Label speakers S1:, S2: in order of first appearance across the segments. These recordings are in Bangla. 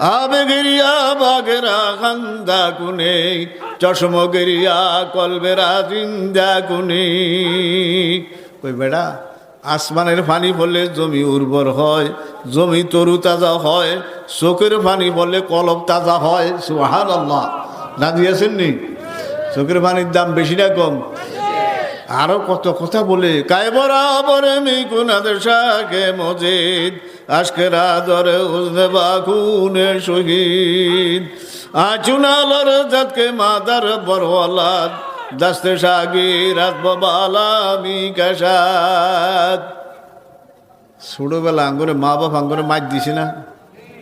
S1: আবেগেরিয়া বাগেরা খান্দা কুনে, চশমগেরিয়া কলবেরা জিন্দা কুনে। কই বেড়া, আসমানের পানি বললে জমি উর্বর হয়, জমি তরু তাজা হয়, চোখের পানি বললে কলব তাজা হয় সুহান আল্লাহ না দিয়েছেন নি? চোখের পানির দাম বেশি না কম? আরও কত কথা বলে কায় বরাবর মি কুনাদের শাকে মজিদ। আজকে রাদরে উজনে বাকুনে শহীদ। আচুনালর জাতকে মাদার বরওয়ালাদ, দাস্তে সাগি রাত বালামি কাসাদ। ছোটবেলা আঙ্গুরে মা বাপ আঙ্গুরে মাছ দিছে না?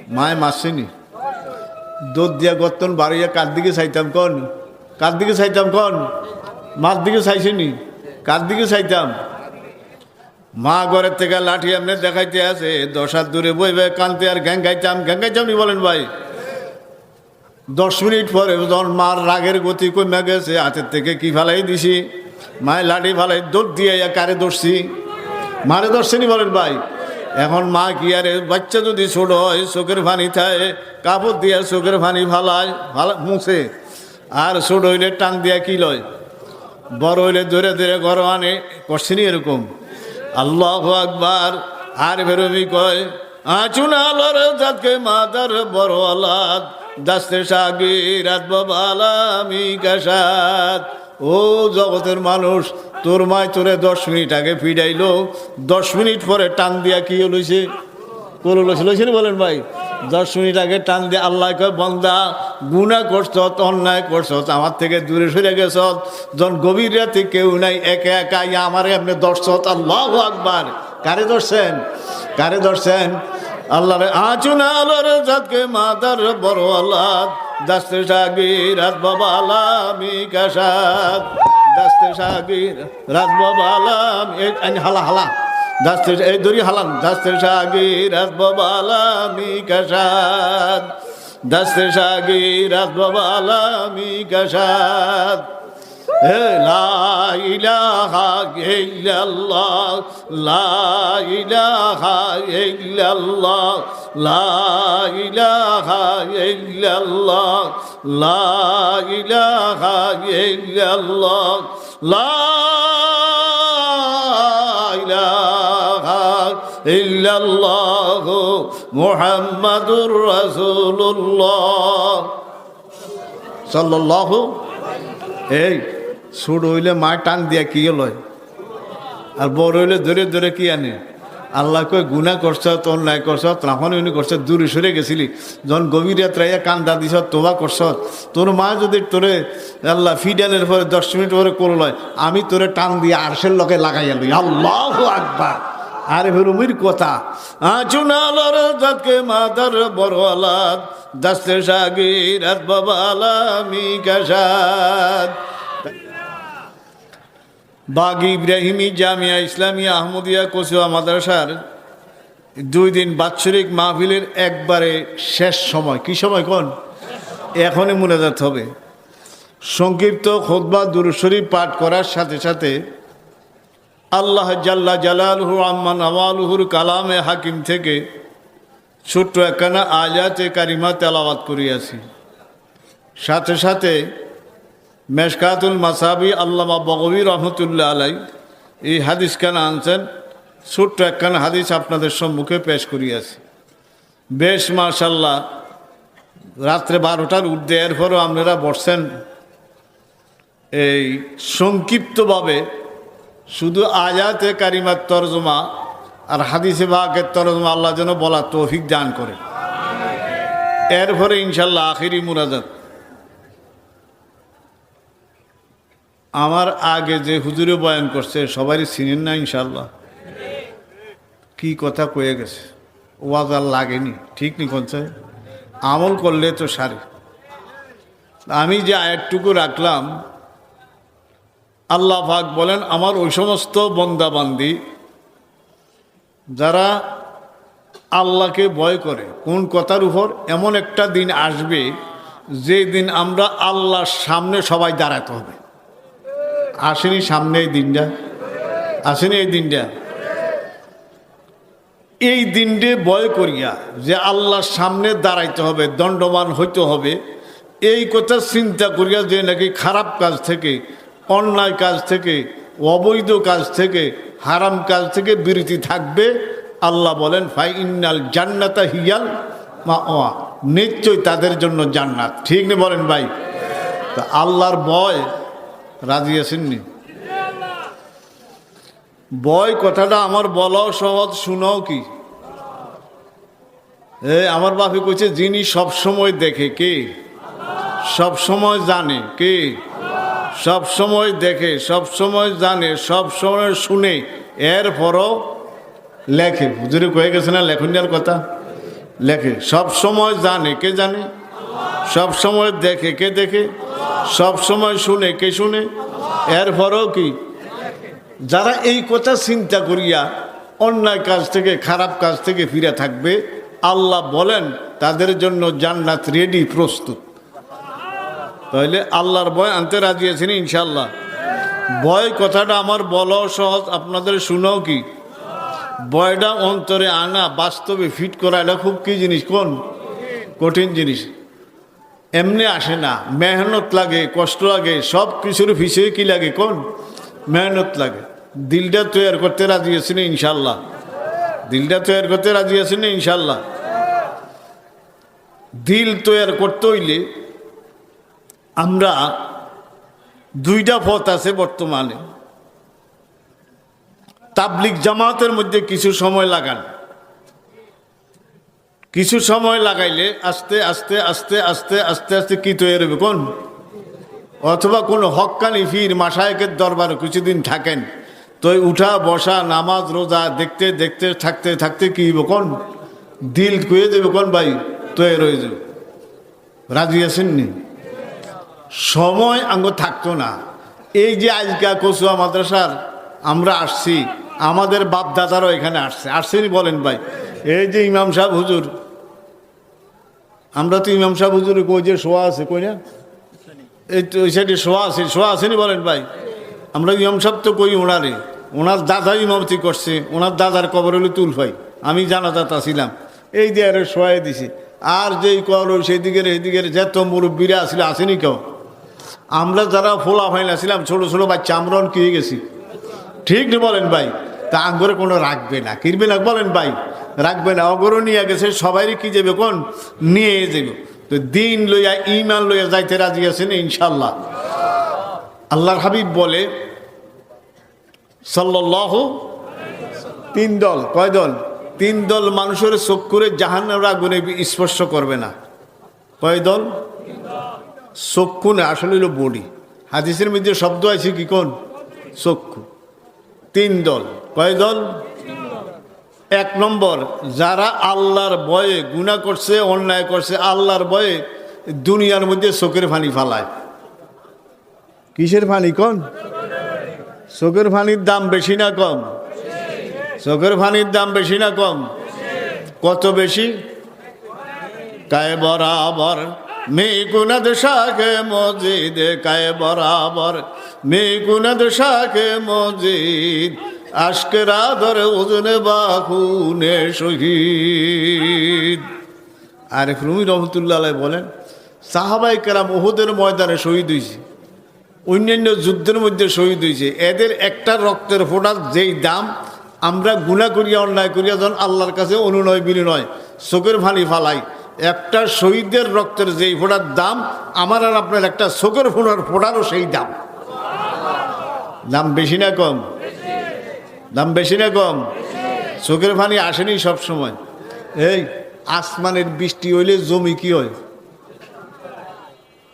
S1: মায় মারছেনি। দুধ দিয়া গর্তন বাড়িয়া কার দিকে চাইতাম কন? কার দিকে চাইতাম কন? মার দিকে চাইছেনি? কার দিকে চাইতাম? মা ঘরের থেকে লাঠি এমনি দেখাইতে আছে দশ হাত দূরে বইবে, কানতে আর গ্যাং গাইতাম গ্যাং গাইতাম নি বলেন ভাই। দশ মিনিট পরে যখন মার রাগের গতি কমে গেছে, হাতের থেকে কি ফেলাই দিছি? মায়ের লাঠি ফেলাই দৌড় দিয়ে কারে দৌড়ছি মারে দর্শনি বলেন ভাই। এখন মা কি আরে বাচ্চা যদি ছোট হয়, চোখের পানি থাকে কাপড় দিয়ে চোখের পানি ফালায়, ফালা মুছে। আর ছোট হইলে টান দিয়া কি লয়? বড় হইলে ধরে ধরে ঘর আনে করছিনি এরকম। আল্লাহ আকবার। আর বেরোবি কয় আচুনালর জাতকে মাদার বড় আলাদ। দাস্তে রাত বাবালামি কাসাদ। ও জগতের মানুষ, তোর মায় তোরে দশ মিনিট আগে ফিরাইলো। দশ মিনিট পরে টান দিয়া কি লইছে? কোলো লইছে লইছে বলেন ভাই? দশ মিনিট আগে টান দিয়ে আল্লাহ কয়, বন্দা গুণা করছ, অন্যায় করছ, আমার থেকে দূরে সরে গেছ। যখন গভীর রাতে কেউ নাই, একা একা আমার এমনি দর্শত আল্লাহ আকবার। কারে ধরছেন? কারে ধরছেন? আল্লাহ আচুন আলোর জাতকে মাদার বড় আল্লাহ দাস্তে সাগির, রাত বাবা আলামি কাসাদ। দাস্তে সাগির, রাত বাবা আলাম হালা হালা। দাস্তে এই দড়ি হালান দাস্তে সাগির আলামি কাসাদ। দাস্তে সাগির বাবা কাসাদ। লা ইলাহা ইল্লাল্লাহ, লা ইলাহা ইল্লাল্লাহ, লা ইলাহা ইল্লাল্লাহ, লা ইলাহা ইল্লাল্লাহ, লা ইল্লাল্লাহ মুহাম্মাদুর রাসূলুল্লাহ। সাল্লাল্লাহু। এই ছোট হইলে মা টান দিয়া কি লয় আর বড় হইলে ধরে ধরে কি আনে? আল্লাহ কই গুণা করছ, তোর নাই করছ তখন উনি করছ, দূরে সরে গেছিলি। যখন গভীর রাত্রাইয়া কান্দা দিছ, তোবা করছ। তোর মা যদি তোরে, আল্লাহ ফিডালের পরে, দশ মিনিট পরে করল আমি তোরে টান দিয়ে আরশের লগে লাগাইয়া লই। আল্লাহ আকবার। আরে রুমির কথা। আচুনালর জাতকে মাদার আলাদ দাস্তে সাগির রাত বাবা আলামি কাসাদ। বাগ ইব্রাহিমি জামিয়া ইসলামী আহমদিয়া কচুয়া মাদ্রাসার দুই দিন বাৎসরিক মাহফিলের একবারে শেষ সময়। কি সময় কোন? এখনই মোনাজাত হবে। সংক্ষিপ্ত খোদবা দুরুশরী পাঠ করার সাথে সাথে আল্লাহ জাল্লা জালালহু আম্মা নওয়ালহুর কালামে হাকিম থেকে ছোট্ট একখানা আয়াতে কারিমা তেলাওয়াত করিয়াছি। সাথে সাথে মেশকাতুল মাসাবি আল্লামা বগবী রহমতুল্লাহ আলাই এই হাদিস কেন আনছেন, ছোট্ট একখানা হাদিস আপনাদের সম্মুখে পেশ করিয়াছি। বেশ মার্শাল্লাহ রাত্রে বারোটার ঊর্ধ্বে, এরপরও আপনারা বসছেন এই সংক্ষিপ্তভাবে শুধু আয়াতে কারিমার তরজমা আর হাদিসে বাঘের তরজমা আল্লাহ যেন বলা তৌফিক দান করে। এরপরে ইনশাল্লাহ আখিরি মুরাজাত। আমার আগে যে হুজুরে বয়ান করছে, সবারই চিনেন না ইনশাল্লাহ কি কথা কয়ে গেছে? ওয়াজ আর লাগেনি, ঠিক নি কোন আমল করলে তো সারে। আমি যে আয়াতটুকু রাখলাম আল্লাহ পাক বলেন, আমার ওই সমস্ত বন্দাবান্দি যারা আল্লাহকে ভয় করে, কোন কথার উপর এমন একটা দিন আসবে যে দিন আমরা আল্লাহর সামনে সবাই দাঁড়াতে হবে? আসেনি সামনে এই দিনটা? আসেনি এই দিনটা? এই দিনটে ভয় করিয়া যে আল্লাহর সামনে দাঁড়াইতে হবে দণ্ডমান হইতে হবে, এই কথা চিন্তা করিয়া যে নাকি খারাপ কাজ থেকে অন্যায় কাজ থেকে, অবৈধ কাজ থেকে, হারাম কাজ থেকে বিরতি থাকবে। আল্লাহ বলেন ফাই ইন্নাল জান্নাতা হিয়াল মা ওয়া নিশ্চয়ই তাদের জন্য জান্নাত। ঠিক নেই বলেন ভাই? তা আল্লাহর বয় রাজি আছেননি? বয় কথাটা আমার বলাও সহজ, শুনাও কি? এ, আমার বাপে কইছে, যিনি সব সময় দেখে কে? সব সময় জানে কে? সব সময় দেখে, সব সময় জানে, সব সময় শুনে। এরপরও লেখে। হুজুরে কয়ে গেছে না লেখনিয়ার কথা? লেখে। সব সময় জানে, কে জানে? সব সময় দেখে, কে দেখে? সব সময় শুনে, কে শুনে? এরপরও কি? যারা এই কথা চিন্তা করিয়া অন্যায় কাজ থেকে, খারাপ কাজ থেকে ফিরে থাকবে, আল্লাহ বলেন, তাদের জন্য জান্নাত রেডি প্রস্তুত। তাহলে আল্লাহর ভয় আনতে রাজি আছেন ইনশাল্লাহ ভয় কথাটা আমার বলাও সহজ, আপনাদের শুনাও কি? ভয়টা অন্তরে আনা, বাস্তবে ফিট করা, এটা খুব কি জিনিস কোন? কঠিন জিনিস। এমনি আসে না, মেহনত লাগে, কষ্ট লাগে, সব কিছুর পিছিয়ে কি লাগে কোন? মেহনত লাগে। দিলটা তৈরি করতে রাজি আছেন ইনশাল্লাহ দিলটা তৈরি করতে রাজি আছেন ইনশাল্লাহ দিল তৈরি করতে হইলে আমরা দুইটা পথ আছে বর্তমানে। তাবলিক জামাতের মধ্যে কিছু সময় লাগান। কিছু সময় লাগাইলে আস্তে আস্তে আস্তে আস্তে আস্তে আস্তে কি তৈরি হবে কোন? অথবা কোনো হক্কানি ফির মাসায়কের দরবারে কিছুদিন থাকেন, তো উঠা, বসা, নামাজ, রোজা দেখতে দেখতে, থাকতে থাকতে কি কোন? দিল কুয়ে দেবে কোন ভাই? তৈরি হয়ে যাবে। রাজি আছেননি সময় আঙ্গ থাকতো না। এই যে আজকা কচুয়া মাদ্রাসার আমরা আসছি, আমাদের বাপ দাদারও এখানে আসছে। আসছেনি বলেন ভাই। এই যে ইমাম সাহেব হুজুর, আমরা তো ইমাম সাহেব হুজুর কই যে শোয়া আছে, কই না? এই তো সাইডে শোয়া আছে, শোয়া আসেনি বলেন ভাই। আমরা ইমাম সাহেব তো কই ওনারে? ওনার দাদা ইমামতি করছে, ওনার দাদার কবর হলো তুল ভাই আমি জানাজাতা ছিলাম এই দিয়ে আরে শোয়াই দিছি। আর যেই কর সেই দিকের এই দিকের যত মুরব্বীরা আসলে আসেনি কেউ? আমরা যারা ফোলা ফাইলা ছিলাম ছোটো ছোটো বাচ্চা আমরাও কিনে গেছি। ঠিক না বলেন ভাই? তা আঙ্গরে কোনো রাখবে না। কিনবে না বলেন ভাই? রাখবে না। অগরও নিয়ে গেছে সবাই কি যাবে কোন? নিয়ে যাবে তো দিন লইয়া ইমান লইয়া যাইতে রাজি আছেন ইনশাল্লাহ আল্লাহর হাবিব বলে সাল্লাহ তিন দল। কয় দল? তিন দল মানুষের চোখ চক্ষুরে জাহান্নার আগুনে স্পর্শ করবে না। কয় দল? চক্ষু না, আসলে হলো বডি। হাদিসের মধ্যে শব্দ আছে কি কোন? চক্ষু। তিন দল। কয় দল? এক নম্বর, যারা আল্লাহর বয়ে গুণা করছে, অন্যায় করছে, আল্লাহর বয়ে দুনিয়ার মধ্যে চোখের ফানি ফালায়। কিসের ফানি কোন? চোখের ফানির দাম বেশি না কম? চোখের ফানির দাম বেশি না কম? কত বেশি? কায় বরাবর কুনদ শাকে মসজিদ কায় বরাবর মে কুনদ শাকে মসজিদ আজকে রাধর ওজনে বাহুনে শহীদ। আর রুমি রহমতুল্লাহ বলেন, সাহাবাই কেরাম ওহুদের ময়দানে শহীদ হয়েছে অন্যান্য যুদ্ধের মধ্যে শহীদ হয়েছে এদের একটা রক্তের ফোটার যেই দাম আমরা গুণা করিয়া, অন্যায় করিয়া যখন আল্লাহর কাছে অনুনয় বিনয় চোখের ফালি ফালাই একটা শহীদের রক্তের যেই ফোটার দাম, আমার আর আপনার একটা চোখের ফোটার ফোটারও সেই দাম। দাম বেশি না কম? দাম বেশি না কম? চোখের পানি আসেনি সব সময়। এই আসমানের বৃষ্টি হইলে জমি কি হয়?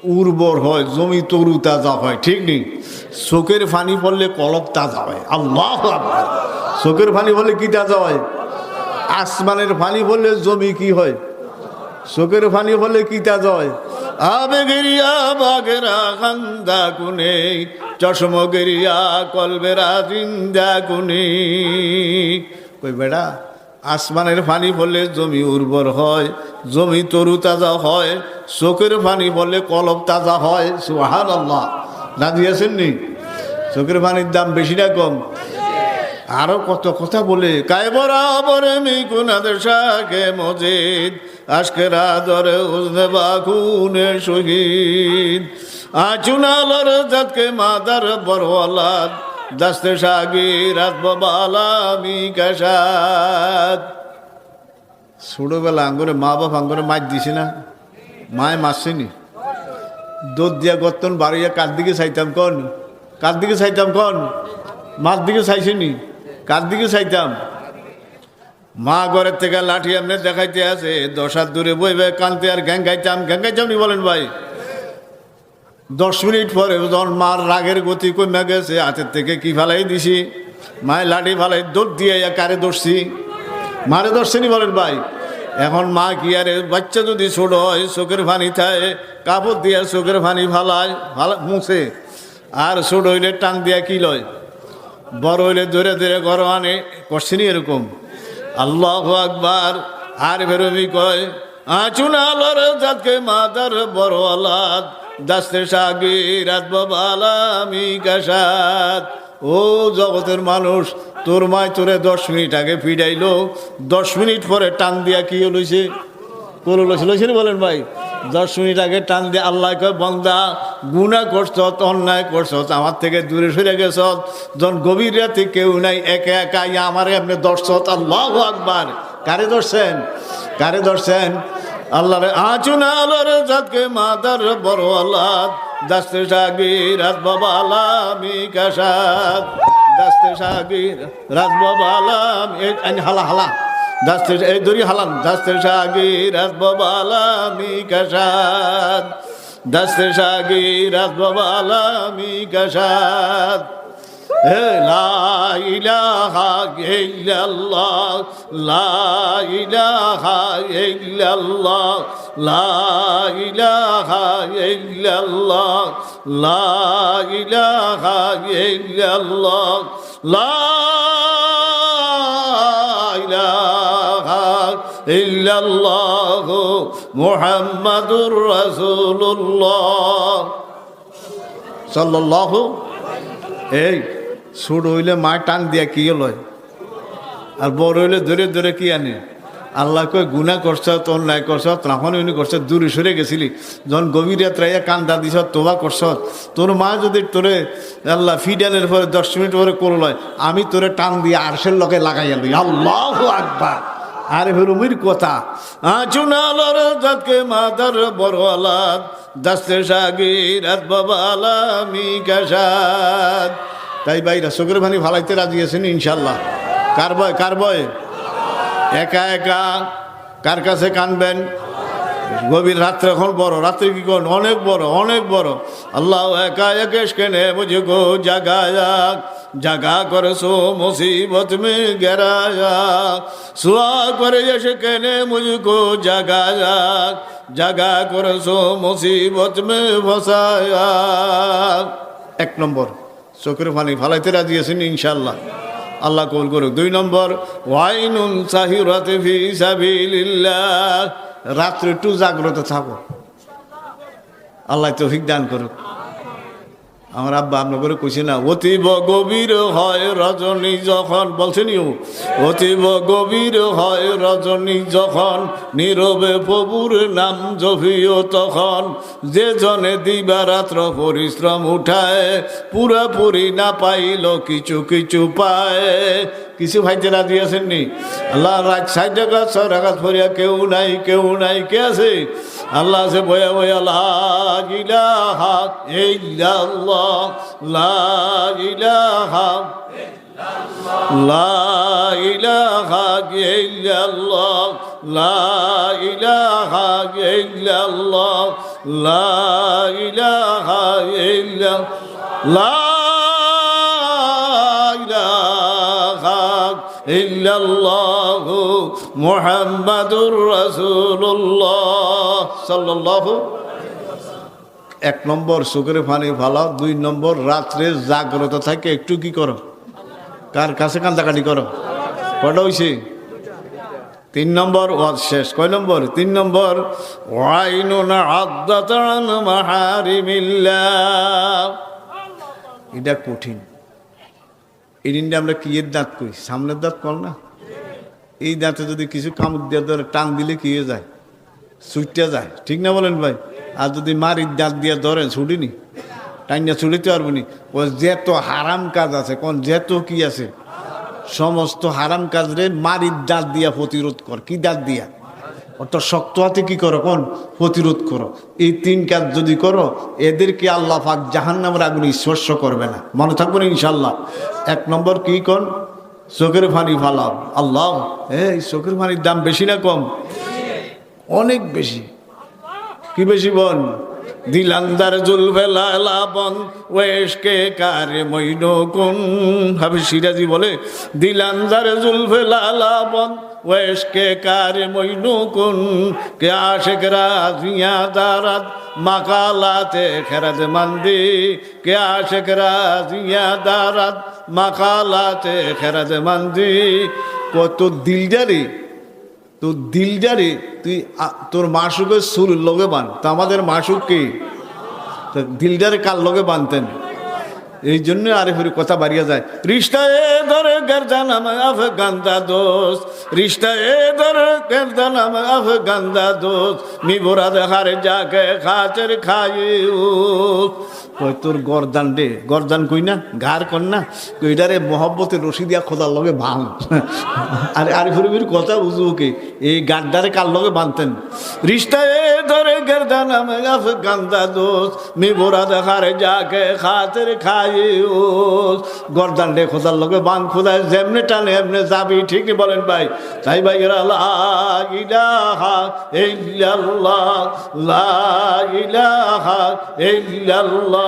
S1: উর্বর হয়, জমি তরু তাজা হয়, ঠিক নেই? চোখের পানি পড়লে কলক তাজা হয়। আল্লাহ। চোখের পানি পড়লে কি তাজা হয়? আসমানের পানি পড়লে জমি কি হয়? চোখের পানি পড়লে কি তাজা হয় আবেগেরিয়া, বাগেরা কান্দা কুনে চশমগেরিয়া, কলবেরা, জিন্দা কুনে কই বেড়া, আসমানের পানি বললে জমি উর্বর হয়, জমি তরু তাজা হয়, চোখের পানি বললে কলব তাজা হয় সুহান আল্লাহ না দিয়েছেন নি? চোখের পানির দাম বেশি না কম? আরও কত কথা বলে কায় বরাবর মি কুনাদের শাকে মজিদ, আজকে রাদরে উজনে বাকুনে শহীদ। আচুনালর জাতকে মাদার বরওয়ালাদ দাস্তে সাগি রাত বাবালা মি কাশাদ ছোটবেলা আঙ্গুরে মা বাপ আঙ্গুরে মাছ দিছে না? মায় মারছেনি দুধ দিয়া গর্তন বাড়িয়া কার দিকে চাইতাম কন? কার দিকে চাইতাম কন? মার দিকে চাইছিনি কার দিকে চাইতাম? মা ঘরের থেকে লাঠি এমনি দেখাইতে আছে দশ হাত দূরে বইবে, কানতে আর গ্যাং গাইতাম গ্যাং গাইতাম নি বলেন ভাই? দশ মিনিট পরে যখন মার রাগের গতি কমে গেছে, হাতের থেকে কি ফালাই দিছি? মায়ের লাঠি ফালাই দৌড় দিয়ে কারে দৌড়ছি মারে দর্শনই বলেন ভাই? এখন মা কি আরে, বাচ্চা যদি ছোট হয়, চোখের পানি থাকে কাপড় দিয়ে চোখের পানি ফালায়, ফালা মুছে। আর ছোট হইলে টান দিয়া কি লয়? বড় হইলে ধরে ধরে ঘর আনে করছেনি এরকম। আল্লাহ আকবার, আর বেরোমি কয় আচুনালর জাতকে মাদার বড় আলাদ দাস্তে সাগি রাত বাবালামি কাসাদ। ও জগতের মানুষ, তোর মায় তোরে দশ মিনিট আগে ফিরাইলো, দশ মিনিট পরে টান দিয়া কি লইছে কোলো লইছে লইছে বলেন ভাই? দশ মিনিট আগে টান দিয়ে আল্লাহ কয়, বন্দা গুণা করছ অন্যায় করছ আমার থেকে দূরে সরে গেছ, যখন গভীর রাতে কেউ নাই, একা একা ইয়া আমার এমনি দর্শত আল্লাহ আকবার। কারে ধরছেন? কারে ধরছেন? আল্লাহ আচুন আলোর জাতকে মাদার বড় আল্লাহ দাস্তে সাগির রাত বাবা আলামি কাসাদ। দাস্তে সাগির রাত বাবা আলাম হালা হালা। দাস্তে এই দড়ি হালাম দাস্তে সাগি রাত বাবা আলামি কাসাদ। দাস্তে সাগি রাত বাবা কাসাদ। হে লা ইলাহা ইল্লাল্লাহ, লা ইলাহা ইল্লাল্লাহ, লা ইলাহা ইল্লাল্লাহ, লা ইলাহা ইল্লাল্লাহ, লা ইল্লাল্লাহ মুহাম্মাদুর রাসূলুল্লাহ। সাল্লাল্লাহু। এই ছোট হইলে মা টান দিয়া কি লয় আর বড় হইলে ধরে ধরে কি আনে? আল্লাহ কয় গুণা করছ, তোর নাই করছ তখন উনি করছ, দূরে সরে গেছিলি। যখন গভীর রাত্রাইয়া কান্দা দিছ, তোবা করছ। তোর মা যদি তোরে আল্লাহ ফিডানের পরে দশ মিনিট পরে করলয় আমি তোরে টান দিয়ে আরশের লগে লাগাইয়া লই। আল্লাহ আকবার। আরে হরুমির কথা। আচুনালর দাঁতকে মাদার বড় আলাদ দাস্তে সাগির বাবালামি কাসাদ। তাই ভাইরা চোখের ভানি ভালাইতে রাজি আছেন ইনশাল্লাহ কার বয় কার বয় একা একা। কার কাছে কানবেন? গভীর রাত্রে এখন বড়, রাত্রে কি করেন অনেক বড় অনেক বড়। আল্লাহ একা একেশ কেনে মুঝে গো জাগায়া জাগা করেছ মুসিবত মে গেরায়া সুয়া করে এসে কেনে মুঝকো জাগায়া জাগা করেছ মুসিবত মে ফসায়া এক নম্বর, চোখের পানি ফালাইতে রাজি আছেন ইনশাল্লাহ আল্লাহ কবুল করুক। দুই নম্বর, ওয়াইনুন সাহিরাতে ফি সাবিলিল্লাহ। রাত্রে একটু জাগ্রত থাকো। আল্লাহ তৌফিক দান করুক। আমার আব্বা আপনার করে কইছে না, অতীব গভীর হয় রজনী যখন বলছেনিও অতীব গভীর হয় রজনী যখন, নীরবে প্রভুর নাম জভিও তখন, যে জনে দিবারাত্র পরিশ্রম উঠায়, পুরাপুরি না পাইল কিছু কিছু পায়। কিছু ভাইতে রাজি আছেননি? আল্লাহ রাত ষাট টাকা ফরিয়া কেউ নাই কেউ নাই, কে আছে? আল্লাহ আছে বয়া বয়া ইল্লাল্লাহ, লা ইল্লাল্লাহ মুহাম্মাদুর রাসূলুল্লাহ সাল্লাল্লাহু এক নম্বর চোখের পানি ভালো দুই নম্বর রাত্রে জাগ্রত থাকে, একটু কি করো? কার কাছে কান্দাকাটি করো? কটা হয়েছে তিন নম্বর ওয়াজ শেষ। কয় নম্বর? তিন নম্বর এটা কঠিন। এই দিনটা আমরা কি এর দাঁত কই? সামনের দাঁত কর না? এই দাঁতে যদি কিছু কামড় দিয়ে ধরে টান দিলে কি হয়ে যায়? ছুটতে যায়। ঠিক না বলেন ভাই? আর যদি মারির দাঁত দিয়ে ধরেন, ছুটিনি? টাইনা ছুটিতে পারব নি? ও যেত হারাম কাজ আছে, কোন যেত কি আছে? সমস্ত হারাম কাজরে মারির দাঁত দিয়া প্রতিরোধ কর। কি দাঁত দিয়া? অর্থাৎ শক্ত হাতে কি করো কোন? প্রতিরোধ করো। এই তিন কাজ যদি করো, এদেরকে আল্লাহ পাক জাহান নামের আগুনে স্পর্শ করবে না। মনে থাকবে না ইনশাল্লাহ এক নম্বর কি কোন? চোখের ফানি ফালাও আল্লাহ, এই চোখের ফানির দাম বেশি না কম? অনেক বেশি। কি বেশি বন দিলান্দার জুলভে লালা বন, ওয়েশকে কারে মইন কোন হাবি সিরাজি বলে দিলান্দার জুলফে লালা বন ওয়েশকে কারে মইন কোন কে আশেক রাজিয়া দারাত মাকালাতে খেরাজ মন্দি কে আশেক রাজিয়া দারাত মাকালাতে খেরাজ মন্দি কত দিলজারি তো দিলজারে তুই তোর মাসুকের সুর লগে বান তা আমাদের মাসুক কি? দিলজারে কার লগে বানতেন? এই জন্য আরে ফিরে কথা বাড়িয়ে যায়। রিস্তা এ ধরে গর্দান আফগান্দা দোষ রিস্তা এ ধরে গর্দান আফগান্দা দোষ মি বোরাদ হারে যাকে খাচের খাইউ কই তোর গরদান রে, গরদান কই না? ঘাড় কর না? কইটারে মহব্বতের রশি দিয়া খোদার লগে ভাঙ আরে আরে ফিরে ফিরে কথা বুঝব কি? এই গাড্ডারে কার লগে বানতেন রিস্তা এ ধরে গর্দান গান্দা দোষ। মি বোরা দেখারে যাকে খাচের খাইউ গরদান রে, খোদার লগে বান খোদায় যেমনে টানে, এমনে যাবি, ঠিক নি বলেন ভাই। তাই ভাই এরা লা ইলাহা ইল্লাল্লাহ।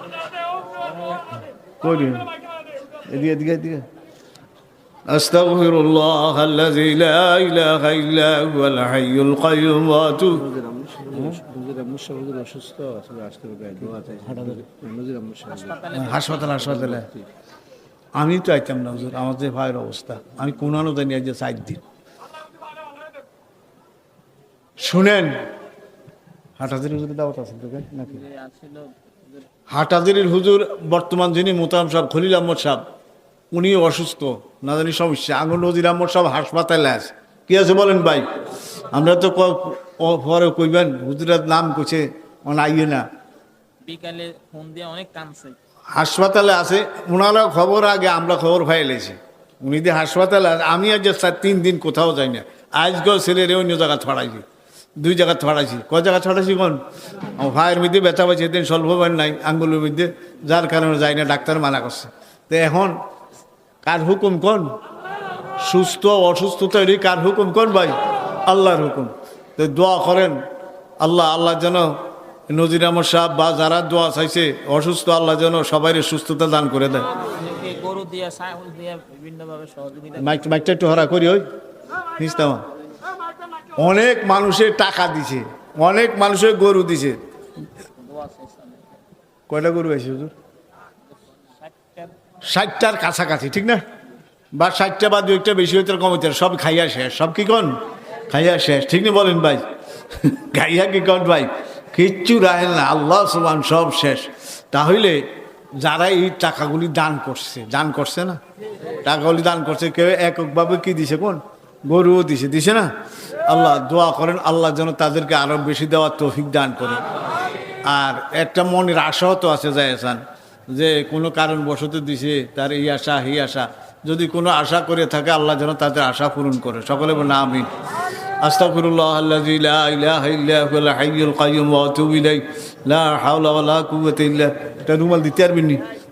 S1: কই রে? এদিকে এদিকে এদিকে أستغفر الله الذي لا إله إلا هو الحي القيوم وأتوب
S2: নজির আহমদ শাহুদের অসুস্থ আসলে আসতে হবে দোয়া চাই নজির আহমদ শাহুদ
S1: হাসপাতাল হাসপাতালে আমি তো আইতাম না হুজুর আমাদের ভাইয়ের অবস্থা আমি কোনানো জানি আজ সাইড দিন শুনেন হাটাজির হুজুরের দাওয়াত আছে তোকে নাকি হাটাজির হুজুর বর্তমান যিনি মোতারাম সাহেব খলিল আহমদ সাহেব উনি অসুস্থ না জানি সমস্যা। আঙুল নজির আহমদ সাহেব হাসপাতালে আছে। কি আছে বলেন ভাই? আমরা তো পরে কইবেন হুজুরের নাম করছে মানে আইয়ে না।
S3: বিকালে ফোন দিয়ে অনেক কানছে
S1: হাসপাতালে আছে ওনারা খবর আগে আমরা খবর ফাইলেছি উনি যে হাসপাতালে আছে আমি আজ যে তিন দিন কোথাও যাই না। আজকেও ছেলের অন্য জায়গা ছড়াইছি। দুই জায়গা ছড়াইছি। ক জায়গা ছড়াইছি কোন? আমার ভাইয়ের মধ্যে ব্যথা পাইছে এদিন স্বল্প ভাই নাই আঙ্গুলের মধ্যে যার কারণে যাই না ডাক্তার মানা করছে। তো এখন কার হুকুম কোন? সুস্থ অসুস্থতা এটি কার হুকুম কোন ভাই? আল্লাহর হুকুম। তো দোয়া করেন আল্লাহ আল্লাহ যেন নজির আহমদ সাহেব বা যারা দোয়া চাইছে অসুস্থ আল্লাহ যেন সবাই সুস্থতা দান করে দেয়। মাইকটা একটু হরা করি ওই। নিস্তামা অনেক মানুষের টাকা দিছে, অনেক মানুষের গরু দিছে। কয়টা গরু আছে হুজুর?
S3: ষাটটার
S1: কাছাকাছি, ঠিক না? বা ষাটটা বা দু একটা বেশি হইতে কম হইতে সব খাইয়া শেষ। সব কি কন? খাইয়া শেষ, ঠিক না বলেন ভাই? খাইয়া কি কন ভাই? কিচ্ছু রাখেন না, আল্লাহ সুবান সব শেষ। তাহলে যারা এই টাকাগুলি দান করছে দান করছে না? টাকাগুলি দান করছে, কেউ এককভাবে কি দিছে কোন? গরুও দিছে দিছে না? আল্লাহ দোয়া করেন, আল্লাহ যেন তাদেরকে আরও বেশি দেওয়ার তৌফিক দান করে। আর একটা মনের আশাও তো আছে জায়সান যে কোনো কারণ কারণবশত দিছে, তার এই আশা এই আশা। যদি কোনো আশা করে থাকে, আল্লাহ যেন তাদের আশা পূরণ করে। সকলে বলে আমি লা কুওয়াতা ইল্লা, এটা রুমাল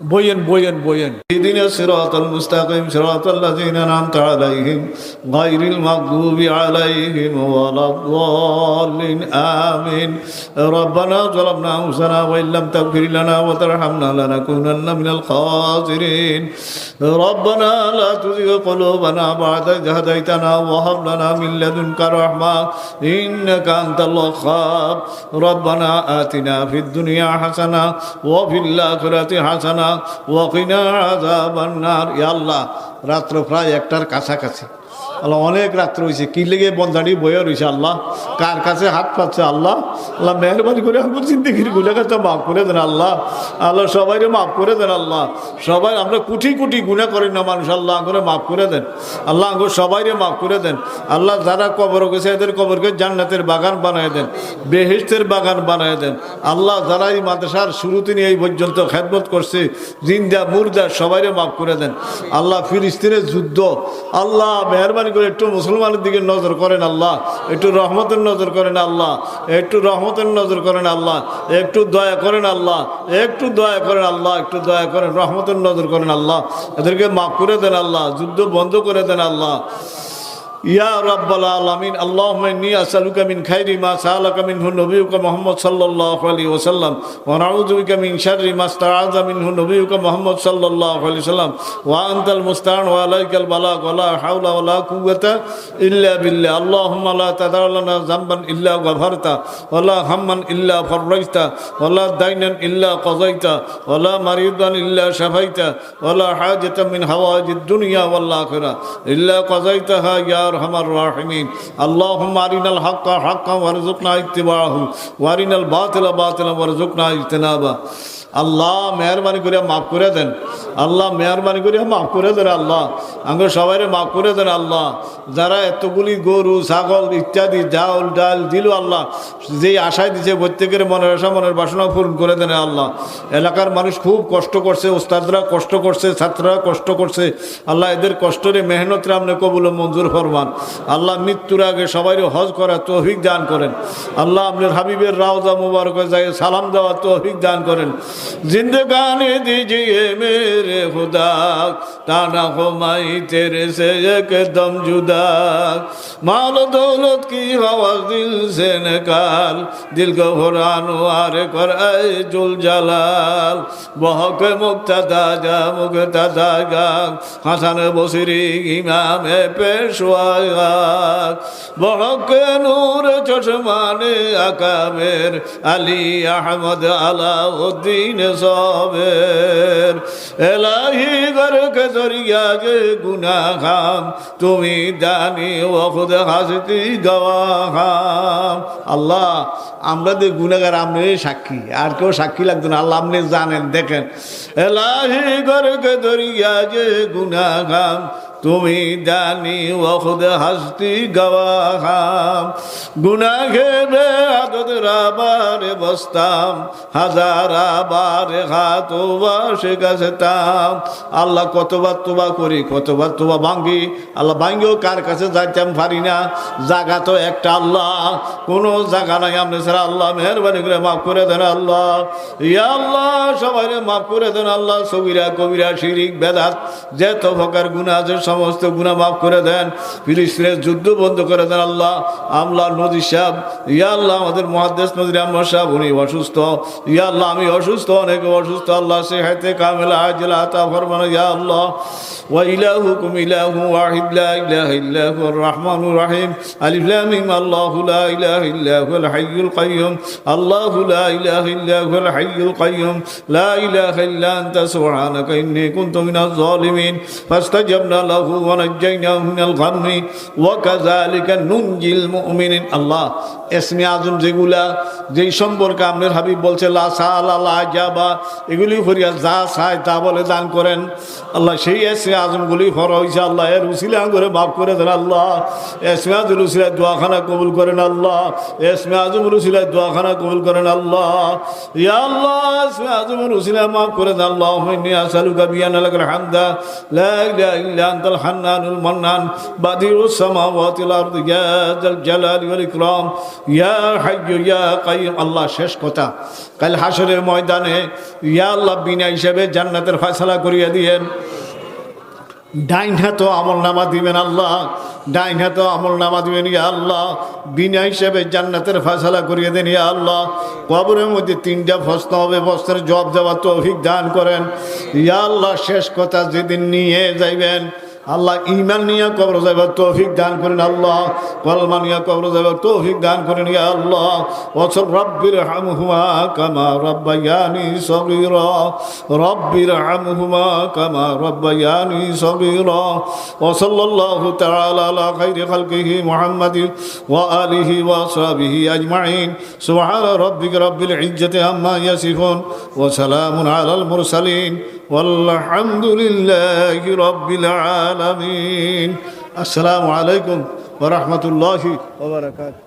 S1: বইয়েন বইয়েন বইয়েন। ইদিন সিরাতাল মুস্তাকিম, সিরাতাল লাযিনা আন'আমতা আলাইহিম গায়রিল মাগদুবি আলাইহিম ওয়ালাদ-দাল্লিন আমিন। রব্বানা যালামনা আনফুসানা ওয়া ইল্লাম তাগফির লানা ওয়া তারহামনা লানাকুনান্না মিনাল খাসিরিন। রব্বানা লা তুযিগ কুলুবানা বা'দা ইয হাদাইতানা ওয়া হাব লানা মিন লাদুনকা রাহমা ইন্নাকা আনতাল ওয়াহ্হাব। রব্বানা আতিনা ফিদ দুনিয়া হাসানা ওয়া ফিল আখিরাতি হাসানা ওয়াকিনা আজাব আন্নার ইয়া আল্লাহ রাত্র প্রায় একটার কাছাকাছি। আল্লাহ অনেক রাত্র হয়েছে কি লেগে বন্ধানি বয়ে রয়েছে আল্লাহ? কার কাছে হাত পাচ্ছে আল্লাহ? আল্লাহ মেহরবানি করে আমার জিন্দগির গুণাগারটা মাফ করে দেন আল্লাহ। আল্লাহ সবাইরে মাফ করে দেন আল্লাহ। সবাই আমরা কুটি কুটি গুণা করি না মানুষ, আল্লাহ করে মাফ করে দেন। আল্লাহ আঙ্গুর সবাইরে মাফ করে দেন। আল্লাহ যারা কবর গেছে, এদের কবরকে জান্নাতের বাগান বানায় দেন বেহেস্তের বাগান বানায় দেন। আল্লাহ যারা এই মাদ্রাসার শুরুতে নিয়ে এই পর্যন্ত খেদমত করছে, জিন্দা মুর্দা সবাইরে মাফ করে দেন। আল্লাহ ফিলিস্তিনের যুদ্ধ, আল্লাহ মেহরবানি করে একটু মুসলমানের দিকে নজর করেন আল্লাহ, একটু রহমতের নজর করেন আল্লাহ, একটু রহমতের নজর করেন আল্লাহ, একটু দয়া করেন আল্লাহ, একটু দয়া করেন আল্লাহ, একটু দয়া করেন রহমতের নজর করেন আল্লাহ। এদেরকে মাফ করে দেন আল্লাহ, যুদ্ধ বন্ধ করে দেন আল্লাহ। ইয়া রব্বাল আলামিন, আল্লাহুম্মা ইন্নী আসআলুকা মিন খাইরি মা সাআলাকা মিনহু নবিয়ুকা মুহাম্মদ সাল্লাল্লাহু আলাইহি ওয়াসাল্লাম, ওয়া নাউযু বিকা মিন শাররি মা ইসতাআযা মিনহু নবিয়ুকা মুহাম্মদ সাল্লাল্লাহু আলাইহি ওয়াসাল্লাম, ওয়া আনতাল মুস্তাআন, ওয়া আলাইকাল বালাগ, ওয়া লা হাওলা ওয়া লা কুওয়াতা ইল্লা বিল্লাহ, আল্লাহুম্মা লা তাদা লানা যামবান ইল্লা গফারতা, ওয়া লা হাম্মান ইল্লা ফাররাইতা, ওয়া লা দাইনান ইল্লা কাযাইতা, ওয়া লা মারিদান ইল্লা শাফাইতা, ওয়া লা হাজাতাম মিন হাওয়াইজিদ দুনিয়া ওয়াল আখিরা, ইল্লা কাযাইতাহা ইয়া أرحم الراحمين اللهم أرنا الحق حقا وارزقنا اتباعه وأرنا الباطل باطلا وارزقنا اجتنابه আল্লাহ মেহরবানি করে মাফ করে দেন। আল্লাহ মেহরবানি করে মাফ করে দেন আল্লাহ। আঙ্গুর সবাই মাফ করে দেন আল্লাহ। যারা এতগুলি গরু, ছাগল ইত্যাদি চাউল ডাল দিল আল্লাহ, যেই আশায় দিছে প্রত্যেকের মনের আশা, মনের বাসনা পূরণ করে দেন আল্লাহ। এলাকার মানুষ খুব কষ্ট করছে ওস্তাদরা কষ্ট করছে, ছাত্ররা কষ্ট করছে। আল্লাহ এদের কষ্টরে মেহনতরা আপনি কবুল মঞ্জুর ফরমান। আল্লাহ মৃত্যুর আগে সবাই হজ করার তৌফিক দান করেন। আল্লাহ আপনার হাবিবের রাওজা মুবারক যায় সালাম দেওয়ার তৌফিক দান করেন। জিন্দগানি দিজিয়ে মেরে হুদা তানা হোমাই তেরে সে একদম জুদা। মাল দৌলত কি হওয়া দিল সে কাল দিল গোরানো আর কর জুল জালাল। বহক মুক্তা দাজা মুখ দাদা হাসান বসিরি ইমামে পেশওয়াগা বহক নূর চশমানে আকামের আলী আহমদ আলাউদ্দিন সবের। এলাহি গরকে দরিয়া গে গুনা খাম তুমি জানি ওখুদ হাসতি গওয়া খাম আল্লাহ, আমরা যে গুনাগার আপনি সাক্ষী, আর কেউ সাক্ষী লাগতো না। আল্লাহ, আপনি জানেন, দেখেন। এলাহি গরকে দরিয়া যে গুনা খাম তুমি জানি ওখুদ হাসতি গওয়া খাম গুনা ঘেবে আদত রাবারে বসতাম, হাজার আবারে হাত বাসে গাছতাম আল্লাহ কতবার তোবা করি, কতবার তোবা ভাঙ্গি। আল্লাহ ভাঙ্গিও কার কাছে যাইতাম পারি না। জায়গা তো একটা আল্লাহ, কোনো জায়গা নাই। আপনি ছাড়া আল্লাহ মেহরবানি করে মাফ করে দেন আল্লাহ। ইয়া আল্লাহ সবাই মাফ করে দেন আল্লাহ। সবিরা কবিরা, শিরিক, বেদাত, যে তো ফকার গুণা আছে সমস্ত গুণা মাফ করে দেন, ফিলিস্তিনের যুদ্ধ বন্ধ করে দেন আল্লাহ। আমলা নদী সাহেব ইয়া আল্লাহ, আমাদের মহাদেশ নদীর আম্মা সাহেব উনি অসুস্থ। ইয়া আল্লাহ, আমি অসুস্থ, অনেক অসুস্থ, আল্লাহ সে হাইতে কামেলা আজলা আতা ফরমানা, ইয়া আল্লাহ। ওয়া ইলাহুকুম ইলাহু ওয়াহিদ, লা ইলাহা ইল্লা হুয়ার রহমানুর রহিম। আলিফ লাম মিম, আল্লাহু লা ইলাহা ইল্লা হুয়াল হাইয়ুল কাইয়্যুম আল্লাহু লা ইলাহা ইল্লা হুয়াল হাইয়ুল কাইয়্যুম লা ইলাহা ইল্লা আনতা, সুবহানাকা ইন্নী কুনতু মিনাজ জালিমিন ফাস্তাজাবনা رسوله ونجيناه من الغم وكذلك ننجي المؤمنين الله اسم আজম যেগুলা যেই সম্পর্কে আপনার হাবিব বলছে লা সালা লা জাবা এগুলি করিয়া যা চায় তা বলে দান করেন আল্লাহ সেই এসে আজমগুলি ফর হয়েছে আল্লাহ এর উসিলা করে মাফ করে দেন আল্লাহ এসমে আজম উসিলা দোয়াখানা কবুল করেন আল্লাহ এসমে আজম উসিলা দোয়াখানা কবুল করেন আল্লাহ ইয়া আল্লাহ এসমে আজম উসিলা মাফ করে দেন আল্লাহ ইন্নী আসআলুকা বিআন্না লাকাল হামদা লা ইলাহা ইল্লা আনতাল মান্নান বাদিউস সামাওয়াতি ওয়াল আরদি, ইয়া যাল জালালি ওয়াল ইকরাম, ইয়া হাইয়্যু, ইয়া কাইয়্যুম, আল্লাহ শেষ কথা। কাল হাসরের ময়দানে, ইয়া আল্লাহ বিনা হিসাবে জান্নাতের ফয়সালা করিয়া দিয়েন। ডাইন হাতও আমল নামা দিবেন আল্লাহ, ডাইন হাতও আমল নামা দিবেন ইয়া আল্লাহ, বিনা হিসেবে জান্নাতের ফয়সালা করিয়ে দেন ইয়া আল্লাহ। কবরের মধ্যে তিনটা প্রশ্ন হবে, প্রশ্নের জবাব দেওয়ার তৌফিক দান করেন। ইয়া আল্লাহ, শেষ কথা যেদিন নিয়ে যাইবেন আল্লাহ ইমান নিয়ে কবর যাইবার তৌফিক দান করেন আল্লাহ কলমা নিয়ে কবর যাইবার তৌফিক দান করেন ইয়া আল্লাহ ওসব রব্বির হামহুমা কামা রব্বায়ানি সগীরা রব্বির হামহুমা কামা রব্বায়ানি সগীরা وصلى الله تعالى على خير خلقه محمد وآله وأصحابه أجمعين سبحان ربك رب العزة عما يصفون وسلام على المرسلين আলহামদুলিল্লাহ রব্বিল আলমিন। আসসালামু আলাইকুম ওরহমতুল্লাহি ওবরাকাত